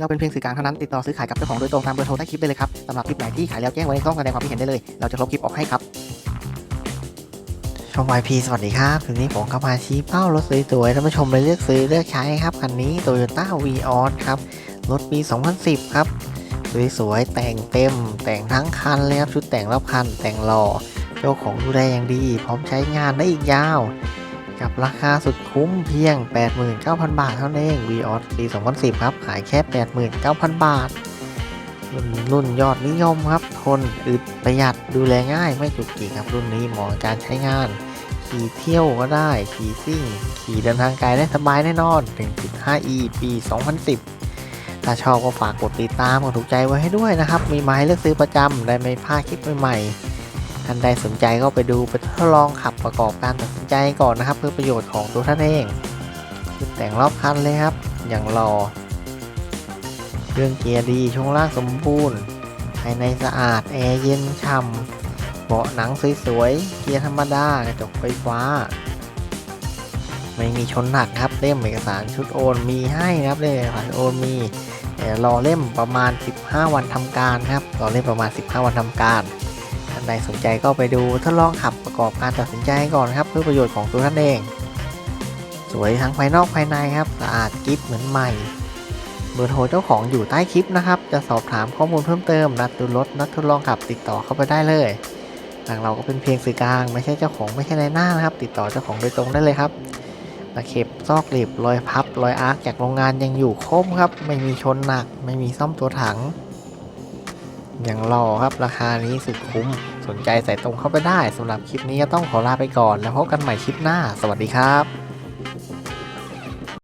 เราเป็นเพียงสื่อกลางเท่านั้นติดต่อซื้อขายกับเจ้าของโดยตรงตามเบอร์โทรใต้คลิปได้เลยครับสำหรับคลิปไหนที่ขายแล้วแจ้งไว้ในช่องแสดงความคิดเห็นได้เลย เราจะลบคลิปออกให้ครับชม YP สวัสดีครับทีนี้ผมก็มาชี้เป้ารถสวยๆท่านผู้ชมไปเลือกซื้อเลือกใช้ครับคันนี้ Toyota v ีออครับรถปี 2010 ครับสวยๆแต่งเต็ม แต่งทั้งคันเลยครับชุดแต่งรอบคันแต่งหล่อเจ้าของดูแลอย่างดี พร้อมใช้งานได้อีกยาว กับราคาสุดคุ้มเพียง 89,000 บาทเท่านั้นเอง v ีออปี 2010 ครับ ขายแค่ 89,000 บาท รุ่นรุ่นยอดนิยมครับ ทนอึดประหยัดดูแลง่ายไม่จุกจิกครับ รุ่นนี้เหมาะกับการใช้งาน ขี่เที่ยวก็ได้ ขี่ซิ่ง ขี่เดินทางไกลได้สบายแน่นอน 1.5e ปี 2010ถ้าชอบก็ฝากกดติดตามกดถูกใจไว้ให้ด้วยนะครับ มีมาให้เลือกซื้อประจำ ได้ไม่พลาดคลิปใหม่ๆ ท่านใดสนใจก็ไปดูไปทดลองขับประกอบการตัดสินใจก่อนนะครับ เพื่อประโยชน์ของตัวท่านเองแต่งรอบคันเลยครับ อย่างรอเครื่องเกียร์ดีช่วงล่างสมบูรณ์ ภายในสะอาดแอร์เย็นฉ่ำเบาะหนังสวยๆเกียร์ธรรมดากระจกไฟฟ้า ไม่มีชนหนักครับเล่มเอกสารชุดโอนมีให้นะครับเล่มเอกสารโอนมีรอเล่มประมาณ 15 วันทำการครับรอเล่มประมาณ 15 วันทำการ ท่านใดสนใจก็ไปดูทดลองขับประกอบการตัดสินใจก่อนครับ เพื่อประโยชน์ของตัวท่านเอง สวยทั้งภายนอกภายในครับสะอาดกิ๊บเหมือนใหม่ เบอร์โทรเจ้าของอยู่ใต้คลิปนะครับ จะสอบถามข้อมูลเพิ่มเติมนัดดูรถนัดทดลองขับติดต่อเข้าไปได้เลยทางเราก็เป็นเพียงสื่อกลาง ไม่ใช่เจ้าของไม่ใช่นายหน้านะครับ ติดต่อเจ้าของโดยตรงได้เลยครับตะเข็บซอกหลีบรอยพับรอยอาร์คจากโรงงานยังอยู่ครบครับ ไม่มีชนหนัก ไม่มีซ่อมตัวถัง อย่างรอครับราคานี้สุดคุ้ม สนใจใส่ตรงเข้าไปได้สำหรับคลิปนี้ก็ต้องขอลาไปก่อน แล้วพบกันใหม่คลิปหน้า สวัสดีครับ